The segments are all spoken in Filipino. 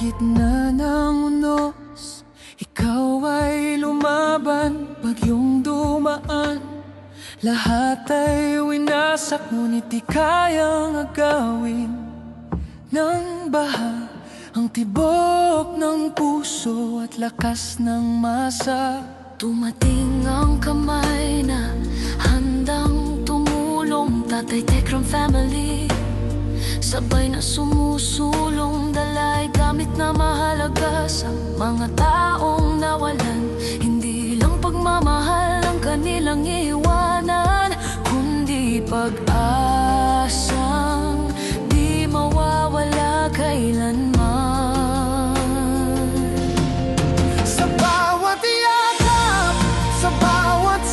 gitna ng unos Ikaw ay lumaban. Bagyong dumaan Lahat ay winasak Ngunit di kayang agawin. Ng baha Ang tibok ng puso At lakas ng masa. Tumating ang kamay na handang tumulong. Tatay Tekram family Sabay na sumusulong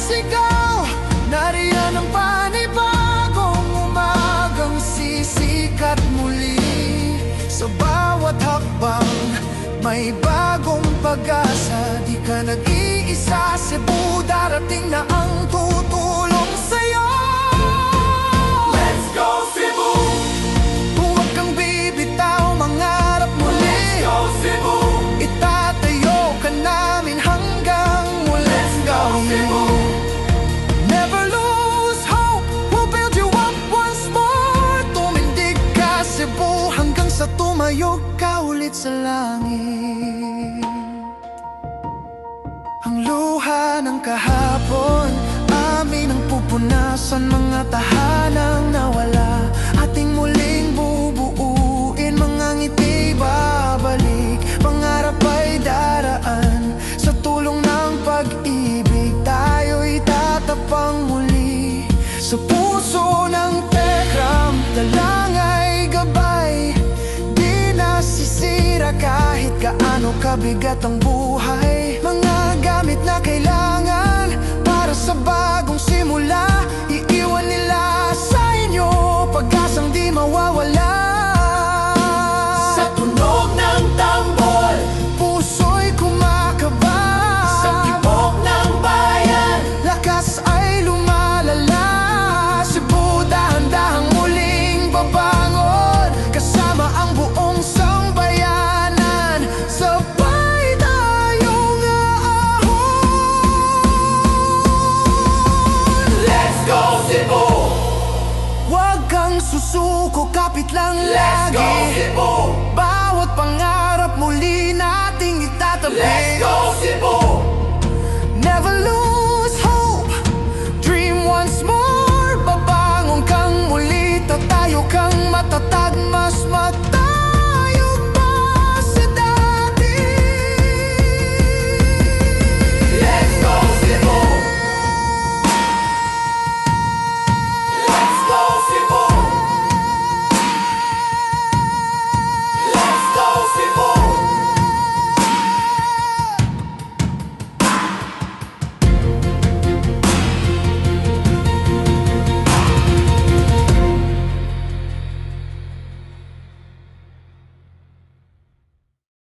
sigaw Nariyan ang panibagong umagang sisikat muli Sa bawat hakbang, may bagong pag-asa Di ka nag-iisa, Cebu Darating na ang tutulong sa'yo Let's go Cebu! Huwag kang bibitaw, mangarap muli Let's go Cebu! Itatayo ka namin hanggang muli Let's go Cebu! Sa tumayo ka sa langit. Ang luha ng kahapon Amin ang pupunasan Mga tahanang nawala Ating muling bubuuin Mga ngiti babalik. Pangarap ay daraan Sa tulong ng pag-ibig Tayo'y tatapang muli. Sa kahit gaano kabigat ang buhay Mga kang susuko kapit lang Let's lagi go, Cebu! Bawat pangarap muli nating itatabi Let's go Cebu! Never lose hope Dream once more Babangon kang muli Tatayo kang